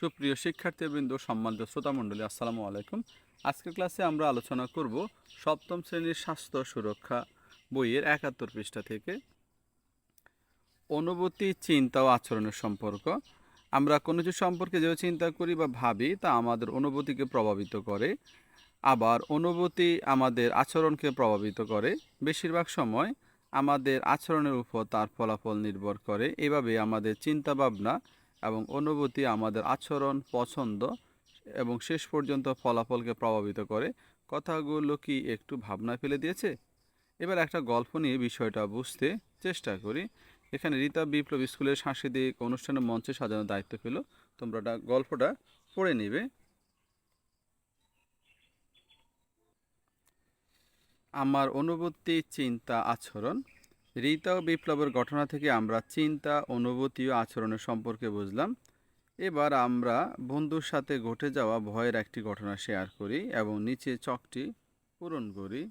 সুপ্রিয় শিক্ষার্থীবৃন্দ, সম্মানিত শ্রোতামণ্ডলী, আসসালামু আলাইকুম। আজকের ক্লাসে আমরা আলোচনা করব সপ্তম শ্রেণির স্বাস্থ্য সুরক্ষা বইয়ের একাত্তর পৃষ্ঠা থেকে। অনুভূতি, চিন্তা ও আচরণের সম্পর্ক। আমরা কোনো কিছু সম্পর্কে যে চিন্তা করি বা ভাবি, তা আমাদের অনুভূতিকে প্রভাবিত করে। আবার অনুভূতি আমাদের আচরণকে প্রভাবিত করে। বেশিরভাগ সময় আমাদের আচরণের উপর তার ফলাফল নির্ভর করে। এভাবে আমাদের চিন্তা ভাবনা এবং অনুভূতি আমাদের আচরণ, পছন্দ এবং শেষ পর্যন্ত ফলাফলকে প্রভাবিত করে। কথাগুলো কি একটু ভাবনা ফেলে দিয়েছে? এবার একটা গল্প নিয়ে বিষয়টা বুঝতে চেষ্টা করি। এখানে রীতা বিপ্লব স্কুলের সাংস্কৃতিক অনুষ্ঠানের মঞ্চে সাজানোর দায়িত্ব পেল। তোমরা গল্পটা পড়ে নিবে। আমার অনুভূতি, চিন্তা, আচরণ রীতা ও বিপ্লবের ঘটনা থেকে আমরা চিন্তা, অনুভূতি ও আচরণের সম্পর্কে বুঝলাম। এবার আমরা বন্ধুর সাথে ঘটে যাওয়া ভয়ের একটি ঘটনা শেয়ার করি এবং নিচে চকটি পূরণ করি।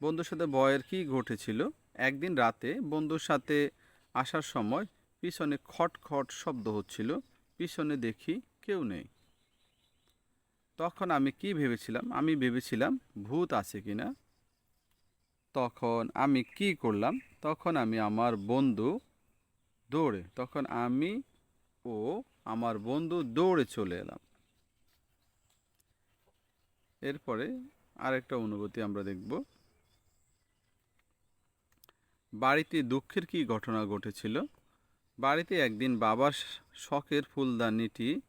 বন্ধুর সাথে ভয়ের কি ঘটেছিল? একদিন রাতে বন্ধুর সাথে আসার সময় পিছনে খট খট শব্দ হচ্ছিল। পিছনে দেখি কেউ নেই। তখন আমি কি ভেবেছিলাম? আমি ভেবেছিলাম ভূত আছে কি না তখন আমি কি করলাম? তখন আমি আমার বন্ধু দৌড়ে, তখন আমি ও আমার বন্ধু দৌড়ে চলে এলাম। এরপরে আরেকটা অনুভূতি আমরা দেখব। বাড়িতে দুঃখের কি ঘটনা ঘটেছিল? বাড়িতে একদিন বাবার শখের ফুলদানিটি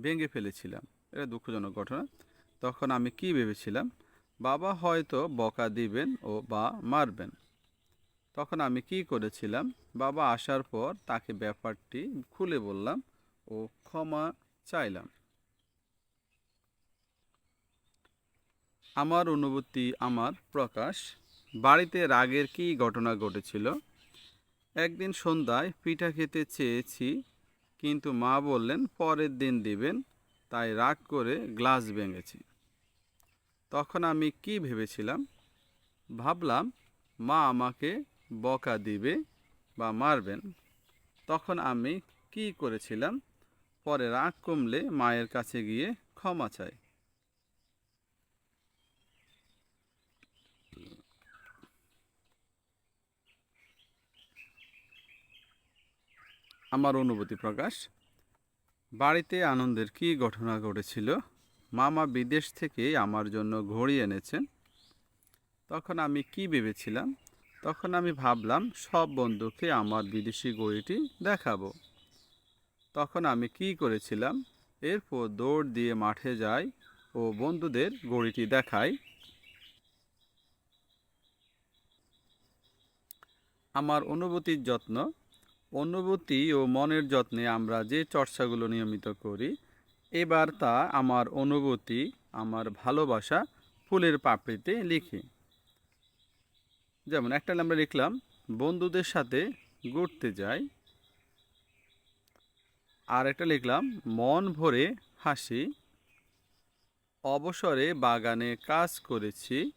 ভেঙে ফেলেছিলাম। এটা দুঃখজনক ঘটনা। তখন আমি কি ভেবেছিলাম, বাবা হয়তো বকা দিবেন ও বা মারবেন। তখন আমি কি করেছিলাম, বাবা আসার পর তাকে ব্যাপারটি খুলে বললাম ও ক্ষমা চাইলাম। আমার অনুভূতি আমার প্রকাশ। বাড়িতে রাগের কি ঘটনা ঘটেছিল? একদিন সন্ধ্যায় পিঠা খেতে চেয়েছি, কিন্তু মা বললেন, পরের দিন দিবেন। তাই রাগ করে গ্লাস ভেঙেছি। তখন আমি কি ভেবেছিলাম? ভাবলাম, মা আমাকে বকা দিবে বা মারবেন। তখন আমি কি করেছিলাম? পরে রাগ কমলে মায়ের কাছে গিয়ে ক্ষমা চাই। আমার অনুভূতি প্রকাশ বাড়িতে আনন্দের কি ঘটনা ঘটেছিল? মামা বিদেশ থেকে আমার জন্য ঘড়ি এনেছেন। তখন আমি কি ভেবেছিলাম? তখন আমি ভাবলাম, সব বন্ধুকে আমার বিদেশি ঘড়িটি দেখাবো। তখন আমি কি করেছিলাম? এরপর দৌড় দিয়ে মাঠে যাই ও বন্ধুদের ঘড়িটি দেখাই। আমার অনুভূতির যত্ন অনুভূতি ও মনের যত্নে আমরা যে চর্চাগুলো নিয়মিত করি, এবার তা আমার অনুভূতি, আমার ভালোবাসা ফুলের পাপড়িতে লিখি। যেমন একটা আমরা লিখলাম, বন্ধুদের সাথে ঘুরতে যাই। আর একটা লিখলাম, মন ভরে হাসি। অবসরে বাগানে কাজ করেছি।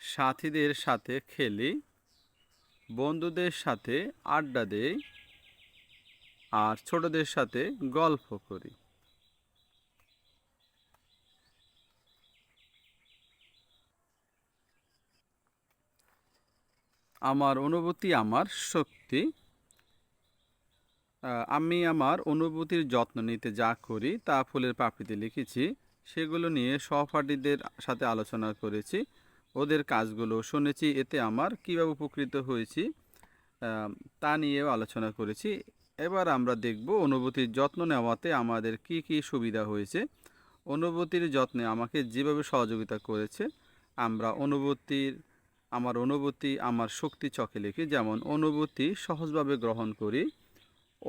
সাথীদের সাথে খেলি, বন্ধুদের সাথে আড্ডা দেই আর ছোটদের সাথে গল্প করি। আমার অনুভূতি, আমার শক্তি আমি আমার অনুভূতির যত্ন নিতে যা করি তা ফুলের পাপড়িতে লিখেছি, সেগুলো নিয়ে সহপাঠীদের সাথে আলোচনা করেছি। ওদের কাজগুলো শুনেছি, এতে আমার কীভাবে উপকৃত হয়েছি তা নিয়েও আলোচনা করেছি। এবার আমরা দেখব অনুভূতির যত্ন নেওয়াতে আমাদের কি কি সুবিধা হয়েছে। অনুভূতির যত্নে আমাকে যেভাবে সহযোগিতা করেছে, আমরা অনুভূতির, আমার অনুভূতি আমার শক্তি চোখে লিখি, যেমন অনুভূতি সহজভাবে গ্রহণ করি,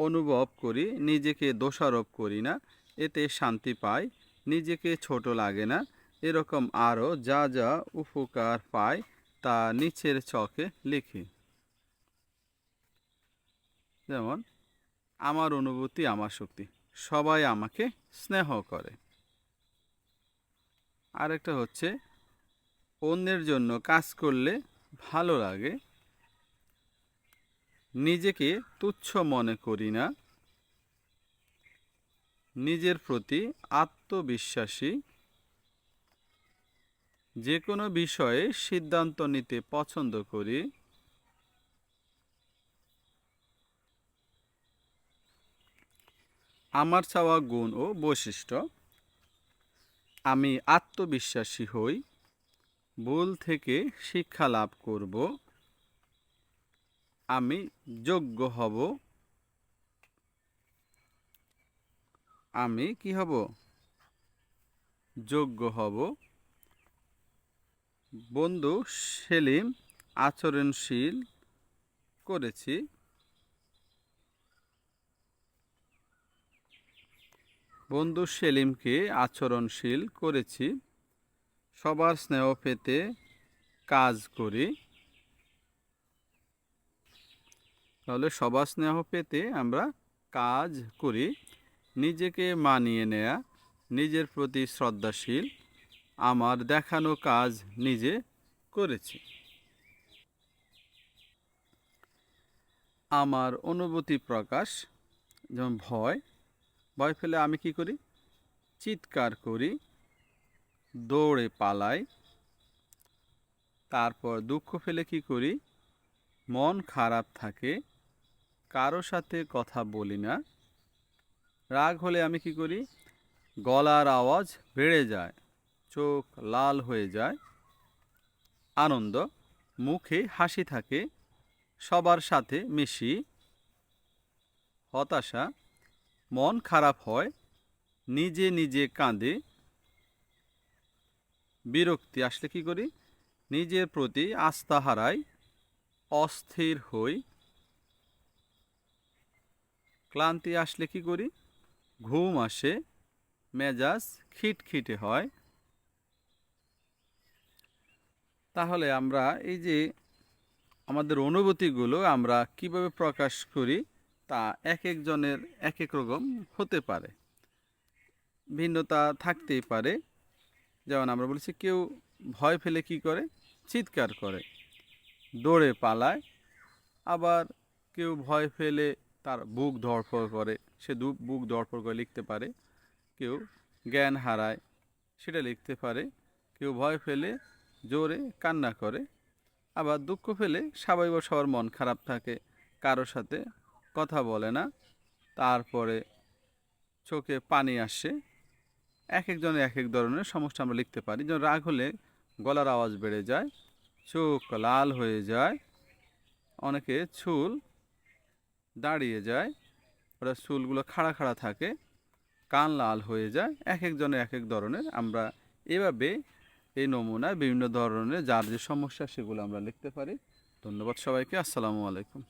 অনুভব করি, নিজেকে দোষারোপ করি না, এতে শান্তি পাই, নিজেকে ছোট লাগে না এরকম আরও যা যা উপকার পায় তা নিচের চকে লিখি। যেমন, আমার অনুভূতি, আমার শক্তি, সবাই আমাকে স্নেহ করে। আরেকটা হচ্ছে, অন্যের জন্য কাজ করলে ভালো লাগে। নিজেকে তুচ্ছ মনে করি না। নিজের প্রতি আত্মবিশ্বাসী যে কোনো বিষয়ে সিদ্ধান্ত নিতে পছন্দ করি। আমার চাওয়া গুণ ও বৈশিষ্ট্য। আমি আত্মবিশ্বাসী হই, ভুল থেকে শিক্ষা লাভ করব, আমি যোগ্য হব। আমি কি হব? যোগ্য হব। বন্ধু সেলিম আচরণশীল করেছি। বন্ধু সেলিমকে আচরণশীল করেছি। সবার স্নেহ পেতে কাজ করি। তাহলে সবার স্নেহ পেতে আমরা কাজ করি। নিজেকে মানিয়ে নেয়া, নিজের প্রতি শ্রদ্ধাশীল আমার দেখানো কাজ নিজে করেছি। আমার অনুভূতি প্রকাশ, যেমন ভয় ভয় ফেলে আমি কি করি? চিৎকার করি, দৌড়ে পালাই, তারপর দুঃখ ফেলে কি করি? মন খারাপ থাকে, কারও সাথে কথা বলি না, রাগ হলে আমি কি করি? গলার আওয়াজ বেড়ে যায়। চোখ লাল হয়ে যায়। আনন্দ, মুখে হাসি থাকে, সবার সাথে মিশি। হতাশা, মন খারাপ হয়, নিজে নিজে কাঁদে। বিরক্তি, আসলে কি করি? নিজের প্রতি আস্থা হারাই, অস্থির হই। ক্লান্তি আসলে কি করি? ঘুম আসে, মেজাজ খিটখিটে হয়। তাহলে আমরা এই যে আমাদের অনুভূতিগুলো আমরা কীভাবে প্রকাশ করি তা এক একজনের এক এক রকম হতে পারে। ভিন্নতা থাকতেই পারে। যেমন আমরা বলছি, কেউ ভয় ফেলে কি করে? চিৎকার করে, দৌড়ে পালায়। আবার কেউ ভয় ফেলে তার বুক ধড়ফড় করে, সে দু, বুক ধড়ফড় করে লিখতে পারে। কেউ জ্ঞান হারায়, সেটা লিখতে পারে। কেউ ভয় ফেলে জোরে কান্না করে। আবার দুঃখ ফেলে স্বাভাবিক সবার মন খারাপ থাকে কারোর সাথে কথা বলে না। তারপরে চোখে পানি আসে। এক একজনের এক এক ধরনের সমস্যা আমরা লিখতে পারি। যেমন রাগ হলে গলার আওয়াজ বেড়ে যায়, চোখ লাল হয়ে যায়, অনেকে চুল দাঁড়িয়ে যায়, ওরা চুলগুলো খাড়া খাড়া থাকে, কান লাল হয়ে যায়। এক একজনের এক এক ধরনের। আমরা এভাবে এই নমুনায় বিভিন্ন ধরনের যার যে সমস্যা সেগুলো আমরা লিখতে পারি। ধন্যবাদ সবাইকে। আসসালামু আলাইকুম।